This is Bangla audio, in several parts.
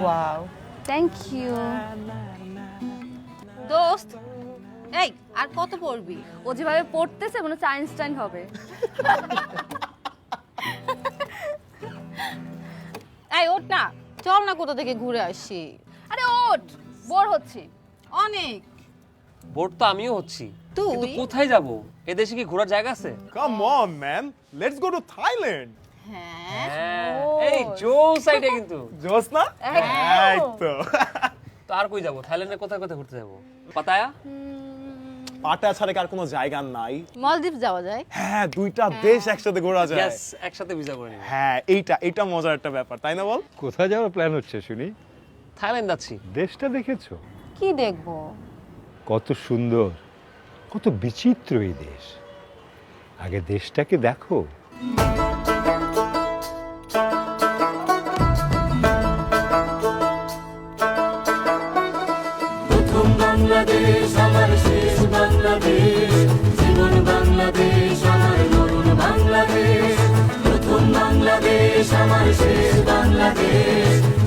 ওয়াও থ্যাংক ইউ দোস্ত এই আর কত পড়বি? ও যেভাবে পড়তেছে মনে হচ্ছে আইনস্টাইন হবে। এই ওঠ না। চল না কোথা থেকে ঘুরে আসি। আরে ওঠ! বোর হচ্ছি। অনেক। বোর্ড তো আমিও হচ্ছি। তুই? কোথায় যাব? এদেশে কি ঘোরার জায়গা আছে? Come on, man. Let's go to Thailand. হ্যাঁ হ্যাঁ। এই জো সাইডে কিন্তু? একদম। এই তো। তো আর কই যাব? থাইল্যান্ডে কোথায় কোথায় ঘুরতে যাব? পাতায়া? পাটা ছাড়া আর কোনো জায়গা নাই? মলদ্বীপ যাওয়া যায়। হ্যাঁ দুইটা দেশ একসাথে ঘোরা যায়। ইয়েস একসাথে ভিসা করে হ্যাঁ এইটা এইটা মজার একটা ব্যাপার তাই না বল? কোথায় যাওয়ার প্ল্যান হচ্ছে শুনি? থাইল্যান্ড যাচ্ছি। দেশটা দেখেছ? কি দেখব? কত সুন্দর কত বিচিত্র এই দেশ। আগে দেশটাকে দেখো। বাংলাদেশ আমার শেষ বাংলাদেশ জীবন বাংলাদেশ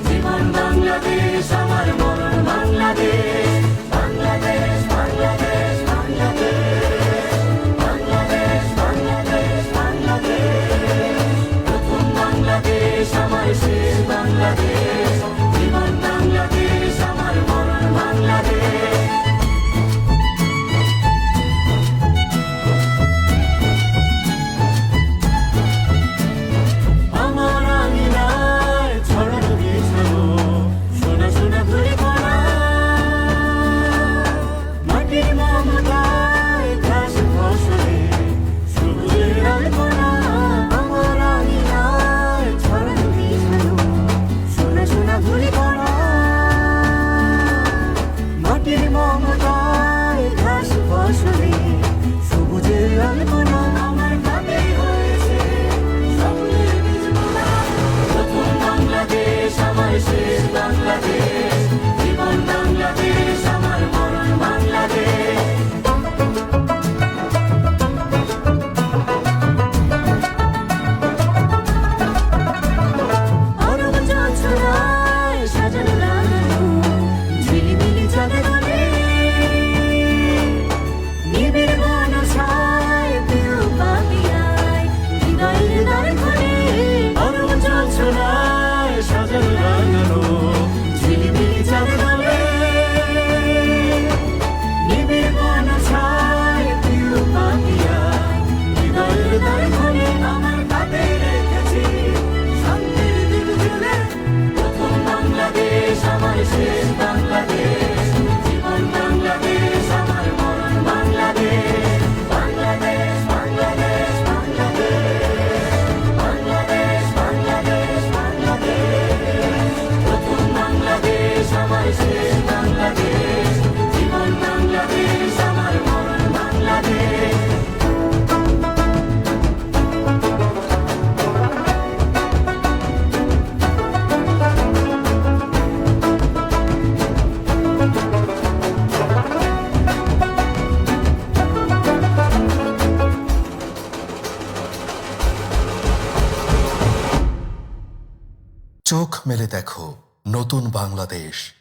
চোখ মেলে দেখো নতুন বাংলাদেশ।